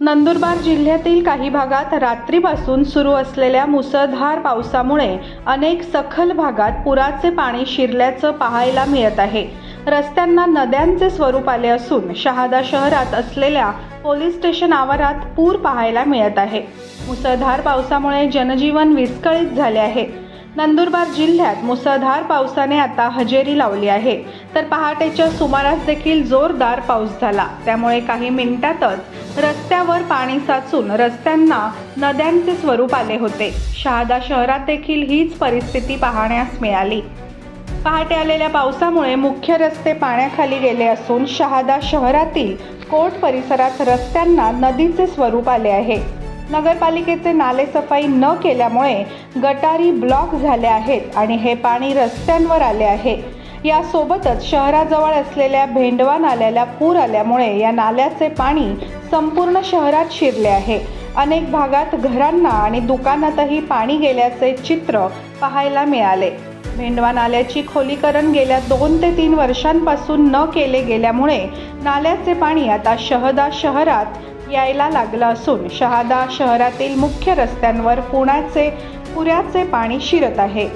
नंदुरबार जिल्ह्यातील काही भागात रात्रीपासून सुरू असलेल्या मुसळधार पावसामुळे अनेक सखल भागात पुराचे पाणी शिरल्याचं पाहायला मिळत आहे. रस्त्यांना नद्यांचे स्वरूप आले असून शहादा शहरात असलेल्या पोलीस स्टेशन आवारात पूर पाहायला मिळत आहे. मुसळधार पावसामुळे जनजीवन विस्कळीत झाले आहे. नंदुरबार जिल्ह्यात मुसळधार पावसाने आता हजेरी लावली आहे. तर पहाटेच्या सुमारास देखील जोरदार पाऊस झाला. त्यामुळे काही मिनिटातच रस्त्यावर पाणी साचून रस्त्यांना नद्यांचे स्वरूप आले होते. शहादा शहरात देखील हीच परिस्थिती पाहण्यास मिळाली. पहाटे आलेल्या पावसामुळे मुख्य रस्ते पाण्याखाली गेले असून शहादा शहरातील कोर्ट परिसरात रस्त्यांना नदीचे स्वरूप आले आहे. नगरपालिकेचे नाले सफाई न केल्यामुळे गटारी ब्लॉक झाले आहेत आणि हे पाणी रस्त्यांवर आले आहे. यासोबतच शहराजवळ असलेल्या भेंडवा नाल्याला पूर आल्यामुळे या नाल्याचे पाणी संपूर्ण शहरात शिरले आहे. अनेक भागात घरांना आणि दुकानातही पाणी गेल्याचे चित्र पाहायला मिळाले. भेंडवा नाल्याची खोलीकरण गेल्या दोन ते तीन वर्षांपासून न केले गेल्यामुळे नाल्याचे पाणी आता शहदा शहरात यायला लागलं असून शहादा शहरातील मुख्य रस्त्यांवर पुण्याचे पुऱ्याचे पाणी शिरत आहे.